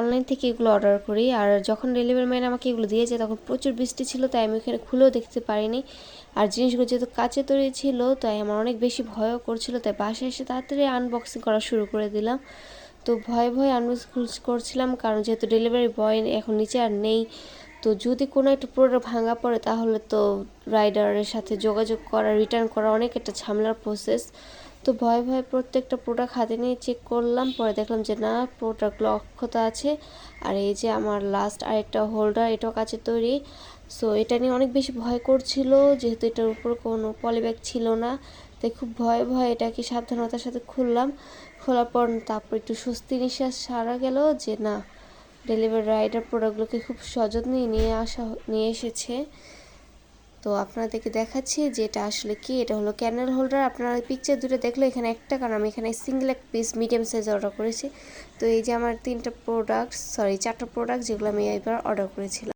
Online থেকে এগুলো order করি। আর যখন ডেলিভারি ম্যান আমাকে এগুলো দিয়েছে, তখন প্রচুর বৃষ্টি ছিল, তাই আমি ওখানে খুলেও দেখতে পারিনি। আর জিনিসগুলো যেহেতু কাছে তৈরি ছিল, তাই আমার অনেক বেশি ভয়ও করছিল, তাই বাসায় এসে তাড়াতাড়ি আনবক্সিং করা শুরু করে দিলাম। তো ভয়ে ভয়ে আনবক্সিং করছিলাম, কারণ যেহেতু ডেলিভারি বয় এখন নিচে আর নেই তো যদি কোনো একটা প্রোডাক্ট ভাঙা পড়ে, তাহলে তো রাইডারের সাথে যোগাযোগ করা রিটার্ন করা অনেক একটা ঝামেলার প্রসেস তো ভয় ভয়ে প্রত্যেকটা প্রোডাক্ট হাতে নিয়ে চেক করলাম, পরে দেখলাম যে না প্রোডাক্ট অক্ষতা আছে। আর এই যে আমার লাস্ট আরেকটা হোল্ডার এটাও কাছে তৈরি। সো এটা নিয়ে অনেক বেশি ভয় করছিল, যেহেতু এটার উপর কোনো পলিব্যাগ ছিল না। তাই খুব ভয়ে ভয়ে এটাকে সাবধানতার সাথে খুললাম। খোলার পর তারপর একটু স্বস্তি নিঃশ্বাস সারা গেল যে না ডেলিভারি রাইডার প্রোডাক্টগুলোকে খুব সযত্নে নিয়ে আসা নিয়ে এসেছে। তো আপনাদেরকে দেখাচ্ছি যে এটা আসলে কি, এটা হলো ক্যানেল হোল্ডার। আপনারা পিকচার দুটো দেখলে এখানে একটা, কারণ আমি এখানে সিঙ্গেল এক পিস মিডিয়াম সাইজ অর্ডার করেছি। তো এই যে আমার তিনটা প্রোডাক্ট সরি চারটা প্রোডাক্ট যেগুলো আমি এবার অর্ডার করেছিলাম।